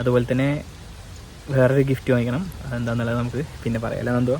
അതുപോലെ തന്നെ വേറൊരു ഗിഫ്റ്റ് വാങ്ങിക്കണം. അതെന്താന്നുള്ളത് നമുക്ക് പിന്നെ പറയാം അല്ല എന്തോ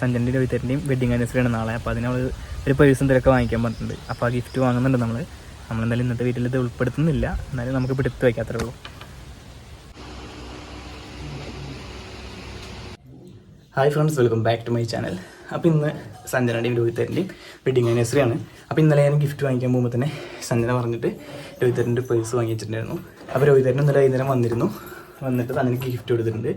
സഞ്ജന്റെ രോഹിതരുടെയും വെഡിങ് ആനിവേഴ്സറി ആണ് നാളെ. അപ്പോൾ അതിന് അവൾ ഒരു പേഴ്സൺ തിരക്കെ വാങ്ങിക്കാൻ പറഞ്ഞിട്ടുണ്ട്. അപ്പോൾ ആ ഗിഫ്റ്റ് വാങ്ങുന്നുണ്ട് നമ്മൾ നമ്മളെന്തായാലും ഇന്നത്തെ വീട്ടിൽ ഇത് ഉൾപ്പെടുത്തുന്നില്ല. എന്നാലും നമുക്ക് പിടുത്ത് വയ്ക്കാം അത്രേ ഉള്ളൂ. Hi friends welcome back to my channel അപ്പോൾ ഇന്ന് സഞ്ജനയുടെയും രോഹിതരന്റെയും വെഡിങ് ആനിവേഴ്സറി ആണ്. അപ്പോൾ ഇന്നലെ ഞാൻ ഗിഫ്റ്റ് വാങ്ങിക്കാൻ പോകുമ്പോൾ തന്നെ സഞ്ജന പറഞ്ഞിട്ട് രോഹിതരന്റെ പേഴ്സ് വാങ്ങിച്ചിട്ടുണ്ടായിരുന്നു. അപ്പോൾ രോഹിതരൻ ഇന്നലെ വൈകുന്നേരം വന്നിരുന്നു. വന്നിട്ട് സഞ്ജനയ്ക്ക് ഗിഫ്റ്റ് കൊടുത്തിട്ടുണ്ട്.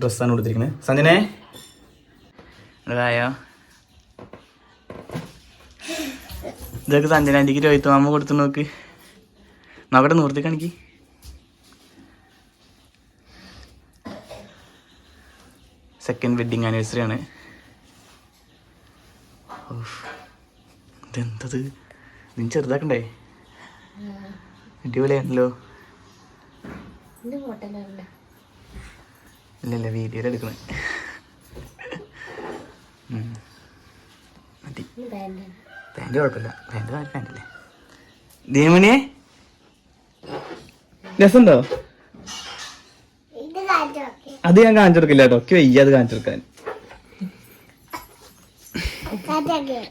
ഡ്രസ്സാണ് കൊടുത്തിരിക്കുന്നത്. സഞ്ജനെ? അതായോ ഇതൊക്കെ സഞ്ജന ആന്റിക്ക് രോഹിത് മാമ കൊടുത്തു നോക്ക്. നോക്കട്ടെ നൂർത്തി കാണിക്ക്. സെക്കൻഡ് വെഡിങ് ആനിവേഴ്സറി ആണ്. ഇതെന്തത്? നീ ചെറുതാക്കണ്ടേ? അടിപൊളിയാണല്ലോ. ഇല്ല വീഡിയോ വീഡിയോയിൽ എടുക്കണേ. മതി. പാന്റ് കുഴപ്പമില്ല. പാന്റ് പാന്റല്ലേ ദേവനെ? രസമുണ്ടോ? അത് ഞാൻ കാണിച്ചു കൊടുക്കില്ല കേട്ടോ. ഒക്കെ വയ്യ അത് കാണിച്ചു കൊടുക്കാൻ.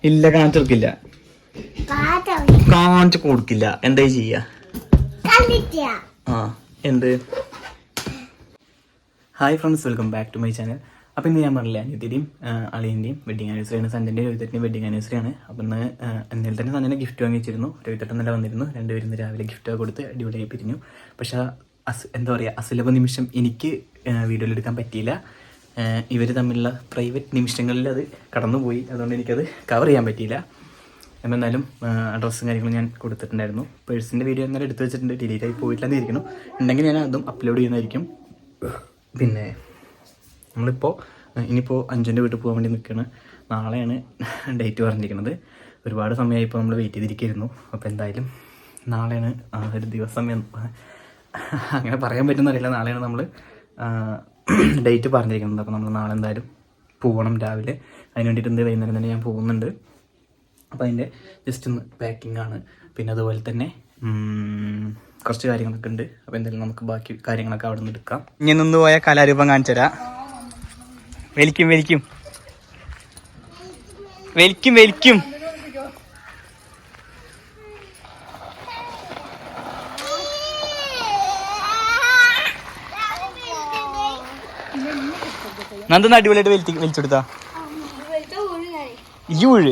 ഇല്ല കാണിച്ചു കൊടുക്കില്ല. കാണിച്ചു കൊടുക്കില്ല. എന്താ ചെയ്യാ? ആ എന്ത്? Hi friends welcome back to my channel അപ്പോൾ ഇന്ന് ഞാൻ പറഞ്ഞില്ല അനിയത്തിന്റെയും അളിയന്റെയും വെഡിങ് ആനിവേഴ്സറി ആണ്. സഞ്ജന്റെയും രോഹിതത്തിന്റെയും വെഡിങ് ആനിവേഴ്സറി ആണ്. അപ്പം ഇന്ന് ഇന്നലെ തന്നെ സഞ്ജനെ ഗിഫ്റ്റ് വാങ്ങിച്ചിരുന്നു. രോഹിതട്ടൻ നല്ല വന്നിരുന്നു. രണ്ടുപേരും ഇന്ന് രാവിലെ ഗിഫ്റ്റ് കൊടുത്ത് അടിപൊളിയായി പിരിഞ്ഞു. പക്ഷേ അസ് എന്താ പറയുക അസുലഭ നിമിഷം എനിക്ക് വീഡിയോയിൽ എടുക്കാൻ പറ്റിയില്ല. ഇവർ തമ്മിലുള്ള പ്രൈവറ്റ് നിമിഷങ്ങളിൽ അത് കടന്നുപോയി. അതുകൊണ്ട് എനിക്കത് കവർ ചെയ്യാൻ പറ്റിയില്ല. എന്നാലും അഡ്രസ്സും കാര്യങ്ങളും ഞാൻ കൊടുത്തിട്ടുണ്ടായിരുന്നു. പേഴ്സിന്റെ വീഡിയോ എന്നാലും എടുത്തു വെച്ചിട്ടുണ്ട്. ഡിലീറ്റ് ആയി പോയിട്ടില്ലെന്ന് ഇരിക്കുന്നു ഉണ്ടെങ്കിൽ ഞാൻ അതും അപ്ലോഡ് ചെയ്യുന്നതായിരിക്കും. പിന്നെ നമ്മളിപ്പോൾ ഇനിയിപ്പോൾ അഞ്ചന്റെ വീട്ടിൽ പോകാൻ വേണ്ടി നിൽക്കുകയാണ്. നാളെയാണ് ഡേറ്റ് പറഞ്ഞിരിക്കുന്നത്. ഒരുപാട് സമയമായി ഇപ്പോൾ നമ്മൾ വെയിറ്റ് ചെയ്തിരിക്കുന്നു. അപ്പോൾ എന്തായാലും നാളെയാണ് ആ ഒരു ദിവസം അങ്ങനെ പറയാൻ പറ്റുന്നറിയില്ല നാളെയാണ് നമ്മൾ ഡേറ്റ് പറഞ്ഞിരിക്കുന്നത്. അപ്പോൾ നമ്മൾ നാളെ എന്തായാലും പോകണം രാവിലെ. അതിന് വേണ്ടിയിട്ട് എന്ത് വൈകുന്നേരം തന്നെ ഞാൻ പോകുന്നുണ്ട്. അപ്പോൾ അതിന്റെ ജസ്റ്റ് ഒന്ന് പാക്കിംഗ് ആണ്. പിന്നെ അതുപോലെ തന്നെ കുറച്ച് കാര്യങ്ങളൊക്കെ ഉണ്ട്. അപ്പോൾ എന്തായാലും നമുക്ക് ബാക്കി കാര്യങ്ങളൊക്കെ അവിടെ നിന്ന് എടുക്കാം. ഇനി നിന്ന് പോയ കലാരൂപം കാണിച്ചു തരാം. വലിക്കും വലിക്കും വലിക്കും വലിക്കും നന്ദ അടിപൊളിയായിട്ട് വലിച്ചു വലിച്ചെടുത്താ ഈ ഊഴ്.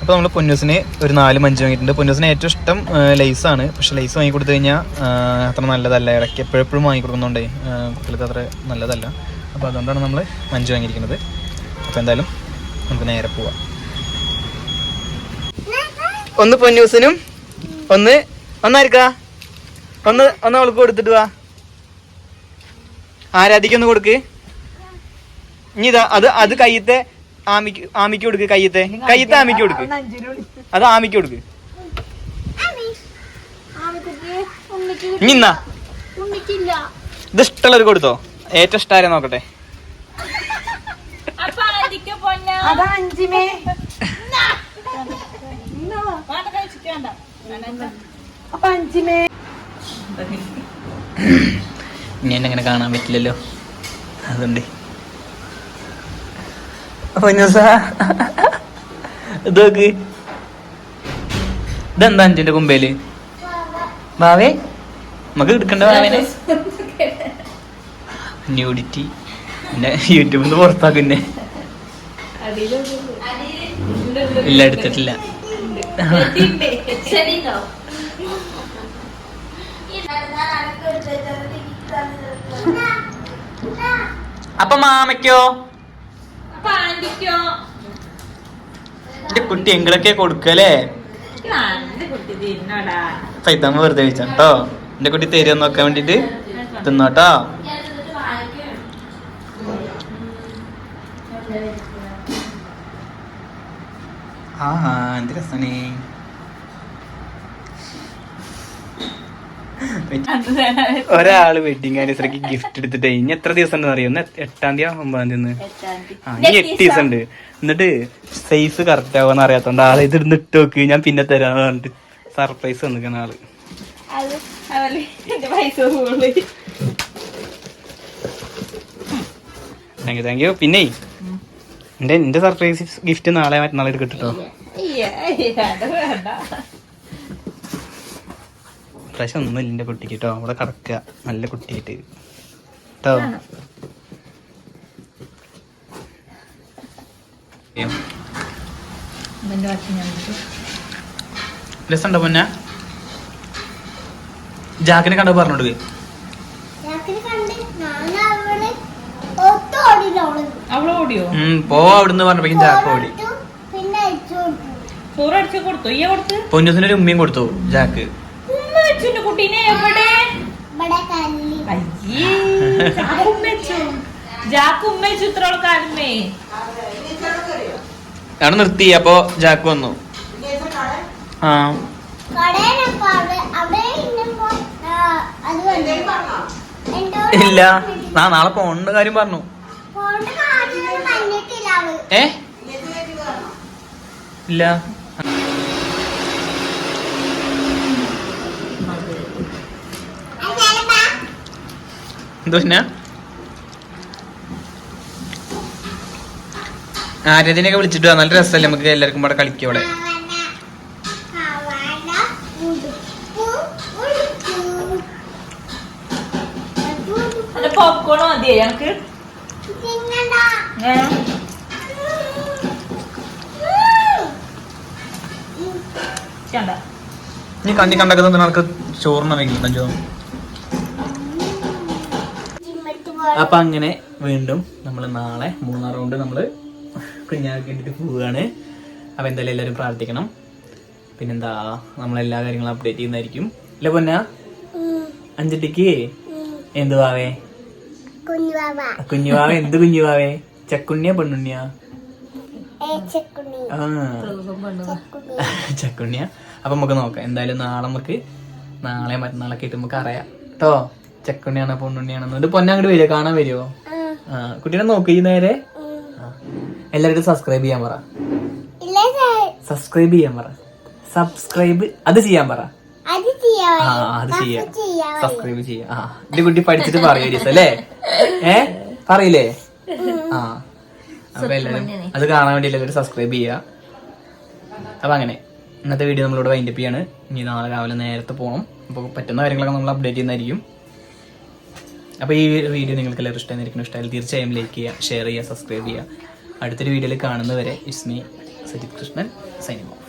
അപ്പോൾ നമ്മൾ പൊന്നൂസിന് ഒരു നാല് മഞ്ച് വാങ്ങിയിട്ടുണ്ട്. പൊന്നൂസിന് ഏറ്റവും ഇഷ്ടം ലൈസാണ്. പക്ഷേ ലൈസ് വാങ്ങി കൊടുത്തു കഴിഞ്ഞാൽ അത്ര നല്ലതല്ല. ഇടയ്ക്ക് എപ്പോഴെപ്പോഴും വാങ്ങി കൊടുക്കുന്നുണ്ടേ. കുട്ടികൾക്ക് അത്ര നല്ലതല്ല. അപ്പോൾ അതുകൊണ്ടാണ് നമ്മൾ മഞ്ച് വാങ്ങിയിരിക്കുന്നത്. അപ്പോൾ എന്തായാലും നമുക്ക് നേരെ പോവാം. ഒന്ന് പൊന്നൂസിനും ഒന്ന് ഒന്നായിരിക്കാ. ഒന്ന് ഒന്ന് അവൾക്ക് കൊടുത്തിട്ട് വാ. ആരാധിക്കൊന്ന് കൊടുക്ക്. ഇനി ഇതാ അത് അത് കയ്യത്തെ ആമിക്ക് ആമിക്ക് കൊടുക്ക് കയ്യത്തെ. കയ്യത്തെ ആമിക്ക് കൊടുക്ക്. അത് ആമിക്ക് കൊടുക്ക്. നിന്ന ഇത് ഇഷ്ടമുള്ളത് കൊടുത്തോ? ഏറ്റവും നോക്കട്ടെ. വേണ്ട അപ്പൊ അഞ്ചിമേ. ഇനി എന്നെ അങ്ങനെ കാണാൻ പറ്റില്ലല്ലോ. അതുകൊണ്ട് പൊന്നൂസാ ഇത് നോക്ക് ഇതെന്താ അഞ്ചിന്റെ കുമ്പേൽ? ഭാവേ നമുക്ക് എടുക്കണ്ട ബാവേനെ ന്യൂഡിറ്റി പിന്നെ യൂട്യൂബിൽ നിന്ന് പുറത്താക്കുന്നെ ഇല്ല എടുത്തിട്ടില്ല. അപ്പൊ മാമയ്ക്കോ? എന്റെ കുട്ടി എങ്കിലൊക്കെ കൊടുക്കല്ലേ? സൈത്തമ്മ വെറുതെ വെച്ചോ എന്റെ കുട്ടി തരുമോ നോക്കാൻ വേണ്ടിട്ട്? തിന്നോട്ടോ ആ എന്ത് രസാണ് ഒരാൾ വെഡിങ് ആനിവേഴ്സറിക്ക് ഗിഫ്റ്റ് എടുത്തിട്ട് ഇനി എത്ര ദിവസം ഉണ്ടെന്ന് അറിയോ? എട്ടാം തീയതി ഒമ്പതാം തീയതി. ആ ഇനി എട്ട് ദിവസം ഉണ്ട്. എന്നിട്ട് സൈസ് കറക്റ്റ് ആവാന്ന് അറിയാത്തോണ്ട് ആളെ ഇത് ഇട്ട് നോക്ക്. ഞാൻ പിന്നെ തരാന്ന് പറഞ്ഞിട്ട് സർപ്രൈസ് വന്നിരിക്കുന്ന ആൾ. താങ്ക് യു താങ്ക് യു പിന്നെ എന്റെ എന്റെ സർപ്രൈസ് ഗിഫ്റ്റ് നാളെ മറ്റന്നാളെ കിട്ടോ പ്രാവശ്യം ഒന്നുമില്ല എന്റെ കുട്ടിക്ക് കേട്ടോ അവിടെ കടക്കുക നല്ല കുട്ടിയായിട്ട്. കേട്ടോ രസമുണ്ടോ പൊന്ന? ജാക്കിനെ കണ്ടോ പറഞ്ഞോട് അവൾ. ഓടിയോ? പോ അവിടുന്ന് പറഞ്ഞപ്പോ ജാക്ക് ഓടി. പിന്നെ അയച്ചു കൊടുത്തു. ചോറ് കൊടുത്തു? ഇയ്യ കൊടുത്ത്? പൊന്നൂസിന് ഒരു ഉമ്മയും കൊടുത്തു ജാക്ക്. കുട്ടീനെ എവിടെ? അയ്യേ അവിടെ നിർത്തി അപ്പോ ജാക്ക് വന്നു. ആ. ഇല്ല. ആ നാളെ പോണ്ട കാര്യം പറഞ്ഞു. ഏ? ഇല്ല. എന്തോ പിന്നെ ആര്യതിനെയൊക്കെ വിളിച്ചിട്ട് വാ, നല്ല രസമല്ലേ നമുക്ക് എല്ലാവർക്കും ഇവിടെ കളിക്കും ഇവിടെ പോപ്കോൺ മതിയോ ഞങ്ങക്ക്? നീ കണ്ണി കണ്ടൊക്കെ ആൾക്ക് ചോറിന വെക്കില്ലോ അപ്പൊ അങ്ങനെ വീണ്ടും നമ്മൾ നാളെ മൂന്നാർ കൊണ്ട് നമ്മൾ കുഞ്ഞാക്കേണ്ടിട്ട് പോവുകയാണ് അപ്പൊ എന്തായാലും എല്ലാവരും പ്രാർത്ഥിക്കണം. പിന്നെന്താ നമ്മളെല്ലാ കാര്യങ്ങളും അപ്ഡേറ്റ് ചെയ്യുന്നതായിരിക്കും. അല്ല പൊന്ന? അഞ്ചട്ടിക്ക്? എന്തുവാവേ കുഞ്ഞുവാവ കുഞ്ഞുവാവേ എന്ത് കുഞ്ഞുവാവേ ചക്കുണ്ണിയാ പെണ്ണുണ്ണിയാ? ചക്കുണ്ണിയ. അപ്പൊ നമുക്ക് നോക്കാം. എന്തായാലും നാളെ നമുക്ക് നാളെ മറ്റന്നാളൊക്കെ ആയിട്ട് നമുക്ക് അറിയാം. കേട്ടോ ചക്കുണ്ണിയാണോ പൊണ്ണുണ്ണിയാണോ എന്നിട്ട് പൊന്നെ അങ്ങോട്ട് വരുമോ കാണാൻ വരുമോ ആ. കുട്ടീനെ നോക്കി നേരെ. എല്ലാവരും സബ്സ്ക്രൈബ് ചെയ്യാൻ പറ. സബ്സ്ക്രൈബ് ചെയ്യാൻ പറ. സബ്സ്ക്രൈബ് അത് ചെയ്യാൻ പറ. ആ അത് ചെയ്യാം. സബ്സ്ക്രൈബ് ചെയ്യാം. ആ എന്റെ കുട്ടി പഠിച്ചിട്ട് പറയൂ അല്ലേ? ഏ? പറയില്ലേ? ആ. അപ്പൊ എല്ലാരും അത് കാണാൻ വേണ്ടി എല്ലാവരും സബ്സ്ക്രൈബ് ചെയ്യുക അപ്പൊ അങ്ങനെ ഇന്നത്തെ വീഡിയോ നമ്മളിവിടെ വൈൻഡപ്പ് ചെയ്യാണ്. ഇനി നാളെ രാവിലെ നേരത്തെ പോകണം അപ്പോൾ പറ്റുന്ന കാര്യങ്ങളൊക്കെ നമ്മൾ അപ്ഡേറ്റ് ചെയ്യുന്നതായിരിക്കും. അപ്പോൾ ഈ വീഡിയോ നിങ്ങൾക്ക് എല്ലാവരും ഇഷ്ടമായിരിക്കും ഇഷ്ടമായാലും തീർച്ചയായും ലൈക്ക് ചെയ്യുക ഷെയർ ചെയ്യുക സബ്സ്ക്രൈബ് ചെയ്യുക. അടുത്തൊരു വീഡിയോയിൽ കാണുന്നവരെ ഇസ്മി സജിത് കൃഷ്ണൻ പറഞ്ഞോ